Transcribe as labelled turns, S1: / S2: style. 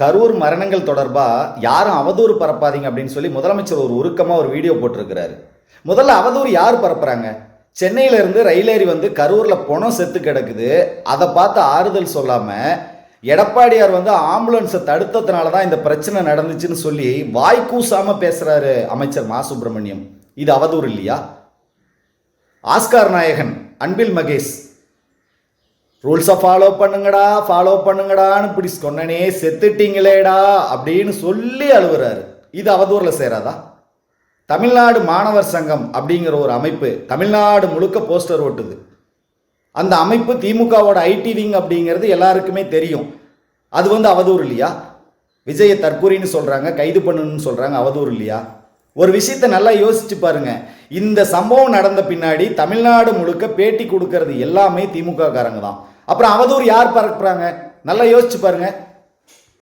S1: கரூர் மரணங்கள் தொடர்பாக யாரும் அவதூறு பரப்பாதீங்க அப்படின்னு சொல்லி முதலமைச்சர் ஒரு உருக்கமாக ஒரு வீடியோ போட்டிருக்கிறாரு. முதல்ல அவதூறு யார் பரப்புறாங்க? சென்னையிலேருந்து ரயில் ஏறி வந்து கரூரில் பணம் செத்து கிடக்குது. அதை பார்த்து ஆறுதல் சொல்லாமல் எடப்பாடியார் வந்து ஆம்புலன்ஸை தடுத்ததுனால தான் இந்த பிரச்சனை நடந்துச்சுன்னு சொல்லி வாய் கூசாமல் பேசுகிறாரு அமைச்சர் மா. சுப்பிரமணியம். இது அவதூறு இல்லையா? ஆஸ்கார் நாயகன் அன்பில் மகேஷ். ரூல்ஸை ஃபாலோ பண்ணுங்கடா ஃபாலோ பண்ணுங்கடான்னு இப்படி சொன்னனே செத்துட்டீங்களேடா அப்படின்னு சொல்லி அழுகுறாரு. இது அவதூறில் சேராதா? தமிழ்நாடு மாணவர் சங்கம் அப்படிங்கிற ஒரு அமைப்பு தமிழ்நாடு முழுக்க போஸ்டர் ஓட்டுது. அந்த அமைப்பு திமுகவோட ஐடி விங் அப்படிங்கிறது எல்லாருக்குமே தெரியும். அது வந்து அவதூறு இல்லையா? விஜயை தற்கூரின்னு சொல்கிறாங்க கைது பண்ணணும்னு சொல்கிறாங்க அவதூறு இல்லையா? ஒரு விஷயத்தை நல்லா யோசிச்சு பாருங்க. இந்த சம்பவம் நடந்த பின்னாடி தமிழ்நாடு முழுக்க பேட்டி கொடுக்கறது எல்லாமே திமுக காரங்க தான். அப்புறம் அவதூறு யார் பரப்புறாங்க? நல்லா யோசிச்சு பாருங்கள்